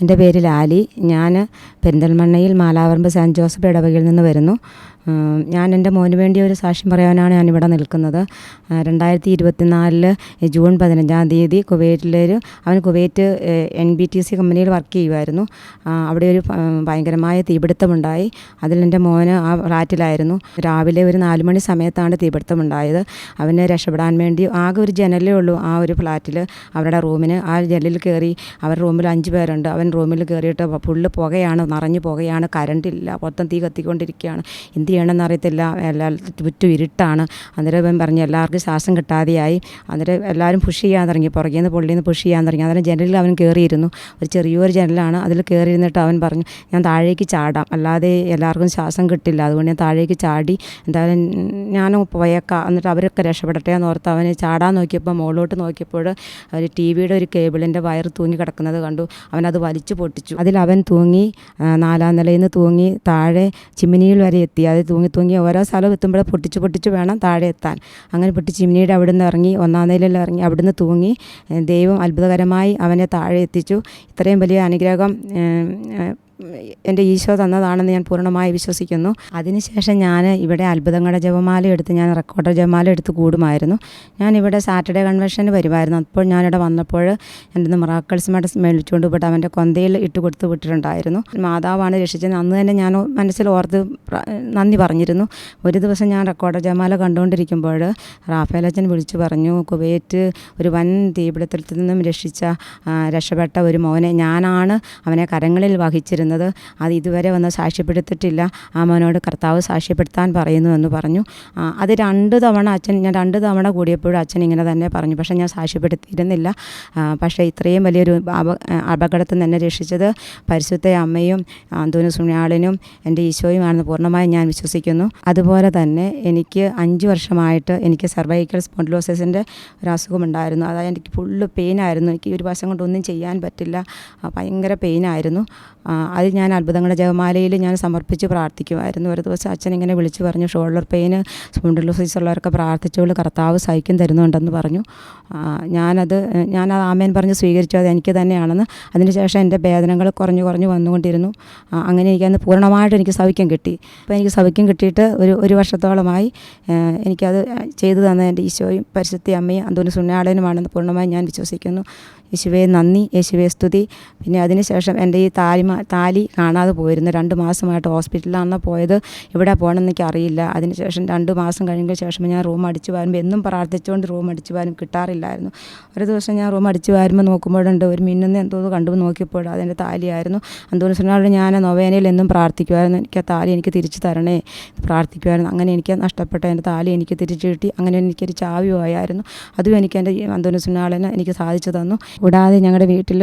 എന്റെ പേര് ലാലി. ഞാൻ പെരിന്തൽമണ്ണയിൽ മാലാവറമ്പ് സെന്റ് ജോസഫ് ഇടവകയിൽ നിന്ന് വരുന്നു. ഞാൻ എന്റെ മോന് വേണ്ടി ഒരു സാക്ഷ്യം പറയാനാണ് ഞാൻ ഇവിടെ നിൽക്കുന്നത്. രണ്ടായിരത്തി ഇരുപത്തിനാലിൽ ജൂൺ പതിനഞ്ചാം തീയതി കുവൈറ്റിലൊരു അവൻ Kuwait N B T C കമ്പനിയിൽ വർക്ക് ചെയ്യുമായിരുന്നു അവിടെ ഒരു ഭയങ്കരമായ തീപിടുത്തമുണ്ടായി. അതിൽ എന്റെ മോന് ആ ഫ്ലാറ്റിലായിരുന്നു. രാവിലെ ഒരു നാല് മണി സമയത്താണ് തീപിടുത്തമുണ്ടായത്. അവനെ രക്ഷപ്പെടാൻ വേണ്ടി ആകെ ഒരു ജനലേ ഉള്ളൂ ആ ഒരു ഫ്ലാറ്റിൽ. അവരുടെ റൂമിന് ആ ജനലിൽ കയറി അവരുടെ റൂമിൽ അഞ്ച് പേരുണ്ട്. അവൻ റൂമിൽ കയറിയിട്ട് ഫുള്ള് പുകയാണ് നിറഞ്ഞു പുകയാണ് കറണ്ടില്ല മൊത്തം തീ കത്തിക്കൊണ്ടിരിക്കുകയാണ്. എന്ത് ചെയ്യണമെന്ന് അറിയത്തില്ല എല്ലാ ചുറ്റും ഇരുട്ടാണ് അന്നേരം ഇവൻ പറഞ്ഞു എല്ലാവർക്കും ശ്വാസം കിട്ടാതെയായി. അന്നേരം എല്ലാവരും പുഷ് ചെയ്യാൻ തുടങ്ങി പുറകിൽ നിന്ന് പുള്ളിയിൽ നിന്ന് പുഷ് ചെയ്യാൻ തുടങ്ങി അന്നേരം ജനലിൽ അവൻ കയറിയിരുന്നു ഒരു ചെറിയൊരു ജനലാണ് അതിൽ കയറിയിരുന്നിട്ട് അവൻ പറഞ്ഞു ഞാൻ താഴേക്ക് ചാടാം. അല്ലാതെ എല്ലാവർക്കും ശ്വാസം കിട്ടില്ല. അതുകൊണ്ട് ഞാൻ താഴേക്ക് ചാടി എന്തായാലും ഞാൻ പോയേക്കാം. എന്നിട്ട് അവരൊക്കെ രക്ഷപ്പെടട്ടെ എന്ന് ഓർത്ത് അവന് ചാടാൻ നോക്കിയപ്പോൾ മുകളിലോട്ട് നോക്കിയപ്പോൾ ഒരു ടി വിയുടെ ഒരു കേബിളിന്റെ വയർ തൂങ്ങി കിടക്കുന്നത് കണ്ടു. അവനത് വലിച്ചു പൊട്ടിച്ചു. അതിൽ അവൻ തൂങ്ങി നാലാം നിലയിൽ നിന്ന് തൂങ്ങി താഴെ ചിമ്മിനിയിൽ വരെ എത്തി. അത് തൂങ്ങി തൂങ്ങി ഓരോ സ്ഥലം എത്തുമ്പോൾ പൊട്ടിച്ച് പൊട്ടിച്ച് വേണം താഴെ എത്താൻ. അങ്ങനെ പൊട്ടി ചിമ്മിനിയുടെ അവിടെ നിന്ന് ഇറങ്ങി ഒന്നാം നിലയിൽ ഇറങ്ങി അവിടുന്ന് തൂങ്ങി ദൈവം അത്ഭുതകരമായി അവനെ താഴെ എത്തിച്ചു. ഇത്രയും വലിയ അനുഗ്രഹം എന്റെ ഈശോ തന്നതാണെന്ന് ഞാൻ പൂർണമായി വിശ്വസിക്കുന്നു. അതിനുശേഷം ഞാൻ ഇവിടെ അത്ഭുതങ്ങളുടെ ജപമാല എടുത്ത് ഞാൻ റെക്കോർഡർ ജപമാല എടുത്ത് കൂടുമായിരുന്നു. ഞാൻ ഇവിടെ സാറ്റർഡേ കൺവെൻഷന് വരുമായിരുന്നു. അപ്പോൾ ഞാനിവിടെ വന്നപ്പോൾ എന്റെ മിറാക്കിൾസ് മെഡസ് മേടിച്ചുകൊണ്ട് പോയിട്ട് അവന്റെ കൊന്തയിൽ ഇട്ട് കൊടുത്ത് വിട്ടിട്ടുണ്ടായിരുന്നു. മാതാവാണ് രക്ഷിച്ചത്. അന്ന് തന്നെ ഞാൻ മനസ്സിൽ ഓർത്ത് നന്ദി പറഞ്ഞിരുന്നു. ഒരു ദിവസം ഞാൻ റെക്കോർഡർ ജപമാല കണ്ടുകൊണ്ടിരിക്കുമ്പോൾ റാഫേലച്ചൻ വിളിച്ചു പറഞ്ഞു കുവൈറ്റ് ഒരു വൻ തീപിടുത്തത്തിൽ നിന്നും രക്ഷിച്ച രക്ഷപ്പെട്ട ഒരു മോനെ. ഞാനാണ് അവനെ കരങ്ങളിൽ വഹിച്ചിരുന്നത്. അത് ഇതുവരെ വന്ന് സാക്ഷ്യപ്പെടുത്തിയിട്ടില്ല. ആ മോനോട് കർത്താവ് സാക്ഷ്യപ്പെടുത്താൻ പറയുന്നു എന്ന് പറഞ്ഞു. അത് രണ്ട് തവണ അച്ഛൻ ഞാൻ രണ്ട് തവണ കൂടിയപ്പോഴും അച്ഛൻ ഇങ്ങനെ തന്നെ പറഞ്ഞു. പക്ഷേ ഞാൻ സാക്ഷ്യപ്പെടുത്തിയിരുന്നില്ല. പക്ഷേ ഇത്രയും വലിയൊരു അപ അപകടത്തിൽ നിന്ന് എന്നെ രക്ഷിച്ചത് പരിശുദ്ധ അമ്മയും അന്തുനു സുണ്യാളിനും എന്റെ ഈശോയുമാണെന്ന് പൂർണമായും ഞാൻ വിശ്വസിക്കുന്നു. അതുപോലെ തന്നെ എനിക്ക് അഞ്ച് വർഷമായിട്ട് എനിക്ക് സർവൈക്കൽ സ്പോണ്ടിലോസിന്റെ ഒരു അസുഖമുണ്ടായിരുന്നു. അതായത് എനിക്ക് ഫുള്ള് പെയിനായിരുന്നു എനിക്ക് ഒരു വശം കൊണ്ടൊന്നും ചെയ്യാൻ പറ്റില്ല. ഭയങ്കര പെയിനായിരുന്നു അത് ഞാൻ അത്ഭുതങ്ങളുടെ ജപമാലയിൽ ഞാൻ സമർപ്പിച്ച് പ്രാർത്ഥിക്കുമായിരുന്നു. ഒരു ദിവസം അച്ഛൻ ഇങ്ങനെ വിളിച്ചു പറഞ്ഞു ഷോൾഡർ പെയിന് സ്പോണ്ടിലോസിസ് ഉള്ളവരൊക്കെ പ്രാർത്ഥിച്ചോളൂ കർത്താവ് സഹിക്കും തരുന്നുണ്ടെന്ന് പറഞ്ഞു. ഞാനത് ഞാനത് ഞാനത് ആമേൻ പറഞ്ഞ് സ്വീകരിച്ചു. അത് എനിക്ക് തന്നെയാണെന്ന്. അതിനുശേഷം എന്റെ വേദനകൾ കുറഞ്ഞു കുറഞ്ഞു വന്നുകൊണ്ടിരുന്നു. ആ, അങ്ങനെ എനിക്കന്ന് പൂർണമായിട്ട് എനിക്ക് സൗഖ്യം കിട്ടി. അപ്പോൾ എനിക്ക് സൗഖ്യം കിട്ടിയിട്ട് ഒരു ഒരു വർഷത്തോളമായി ആ, എനിക്കത് ചെയ്തു തന്ന എന്റെ ഈശോയും പരിശുദ്ധി അമ്മയും അതുപോലെ സുണ്യാളനുമാണെന്ന് പൂർണമായും ഞാൻ വിശ്വസിക്കുന്നു. യേശുവേ നന്ദി യേശുവേ സ്തുതി. പിന്നെ അതിനുശേഷം എന്റെ ഈ താലിമ താലി കാണാതെ പോയിരുന്നു. രണ്ട് മാസമായിട്ട് ഹോസ്പിറ്റലിലാണ് പോയത് എവിടെ പോകണമെന്ന് അറിയില്ല. അതിനുശേഷം രണ്ട് മാസം കഴിഞ്ഞ ശേഷം ഞാൻ റൂം അടിച്ചു വാരുമ്പോൾ എന്നും പ്രാർത്ഥിച്ചുകൊണ്ട് റൂം അടിച്ചു വാരും കിട്ടാറില്ലായിരുന്നു. ഒരു ദിവസം ഞാൻ റൂം അടിച്ചു വരുമ്പോൾ നോക്കുമ്പോഴുണ്ട് ഒരു മിന്നുന്ന എന്തോ കണ്ടു നോക്കിയപ്പോൾ അതെന്റെ താലിയായിരുന്നു. അന്തോണി സുനാളോട് ഞാൻ നൊവേനയിൽ എന്നും പ്രാർത്ഥിക്കുമായിരുന്നു. എനിക്ക് ആ താലി എനിക്ക് തിരിച്ചു തരണേ പ്രാർത്ഥിക്കുമായിരുന്നു. അങ്ങനെ എനിക്ക് നഷ്ടപ്പെട്ട എന്റെ താലി എനിക്ക് തിരിച്ചു കിട്ടി. അങ്ങനെ എനിക്കൊരു ചാവി പോയായിരുന്നു. അതും എനിക്ക് എന്റെ അന്തോണി സുനാളിനെ എനിക്ക് സാധിച്ചു തന്നു. കൂടാതെ ഞങ്ങളുടെ വീട്ടിൽ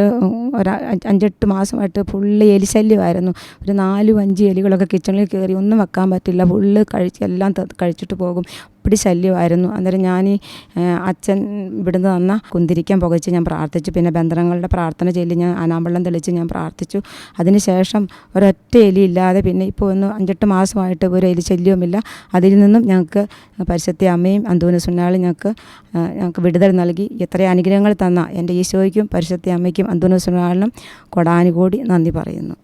ഒരു അഞ്ചെട്ട് മാസമായിട്ട് ഫുള്ള് എലിശല്യമായിരുന്നു ഒരു നാലും അഞ്ച് എലികളൊക്കെ കിച്ചണിൽ കയറി ഒന്നും വെക്കാൻ പറ്റില്ല. ഫുള്ള് കഴിച്ച് എല്ലാം കഴിച്ചിട്ട് പോകും. അപ്പടി ശല്യമായിരുന്നു. അന്നേരം ഞാൻ ഈ അച്ഛൻ ഇവിടുന്ന് തന്ന കുന്തിരിക്കാൻ പുകച്ച് ഞാൻ പ്രാർത്ഥിച്ചു. പിന്നെ ബന്ധനങ്ങളുടെ പ്രാർത്ഥന ചൊല്ലി ഞാൻ അനാമ്പള്ളം തെളിച്ച് ഞാൻ പ്രാർത്ഥിച്ചു. അതിനുശേഷം ഒരൊറ്റ എലി ഇല്ലാതെ പിന്നെ ഇപ്പോൾ ഒന്ന് അഞ്ചെട്ട് മാസമായിട്ട് ഒരു എലി ശല്യവുമില്ല. അതിൽ നിന്നും ഞങ്ങൾക്ക് പരിശുദ്ധ അമ്മയും അന്തൂന സുന്നാളും ഞങ്ങൾക്ക് ഞങ്ങൾക്ക് വിടുതൽ നൽകി. ഇത്രയും അനുഗ്രഹങ്ങൾ തന്ന എന്റെ ഈശോയ്ക്കും പരിശുദ്ധ അമ്മയ്ക്കും അന്തൂന സുന്നാളിനും കൊടാനുകൂടി നന്ദി പറയുന്നു.